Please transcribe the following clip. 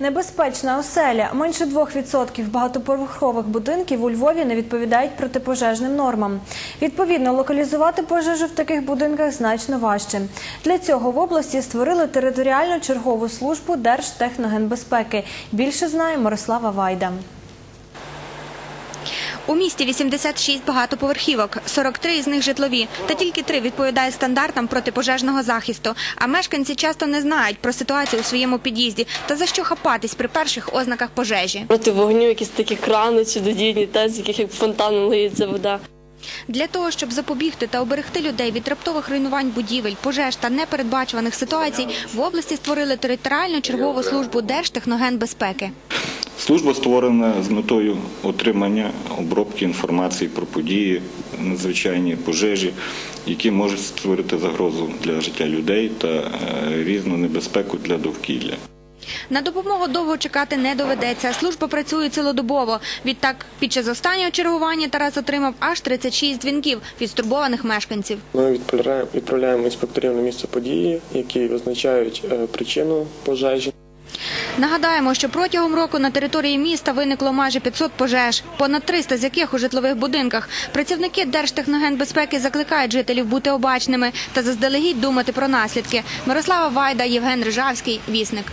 Небезпечна оселя. Менше 2% багатоповерхових будинків у Львові не відповідають протипожежним нормам. Відповідно, локалізувати пожежу в таких будинках значно важче. Для цього в області створили територіальну чергову службу Держтехногенбезпеки. Більше знає Мирослава Вайда. У місті 86 багатоповерхівок, 43 із них житлові, та тільки три відповідають стандартам протипожежного захисту. А мешканці часто не знають про ситуацію у своєму під'їзді та за що хапатись при перших ознаках пожежі. Проти вогню якісь такі крани чудодійні, та, з яких як фонтаном лиється вода. Для того, щоб запобігти та оберегти людей від раптових руйнувань будівель, пожеж та непередбачуваних ситуацій, в області створили територіальну чергову службу Держтехногенбезпеки. Служба створена з метою отримання обробки інформації про події, надзвичайні пожежі, які можуть створити загрозу для життя людей та е, різну небезпеку для довкілля. На допомогу довго чекати не доведеться. Служба працює цілодобово. Відтак, під час останнього чергування Тарас отримав аж 36 дзвінків від стурбованих мешканців. Ми відправляємо, відправляємо інспекторів на місце події, які визначають е, причину пожежі. Нагадаємо, що протягом року на території міста виникло майже 500 пожеж, понад 300 з яких у житлових будинках. Працівники Держтехногенбезпеки закликають жителів бути обачними та заздалегідь думати про наслідки. Мирослава Вайда, Євген Рижавський, Вісник.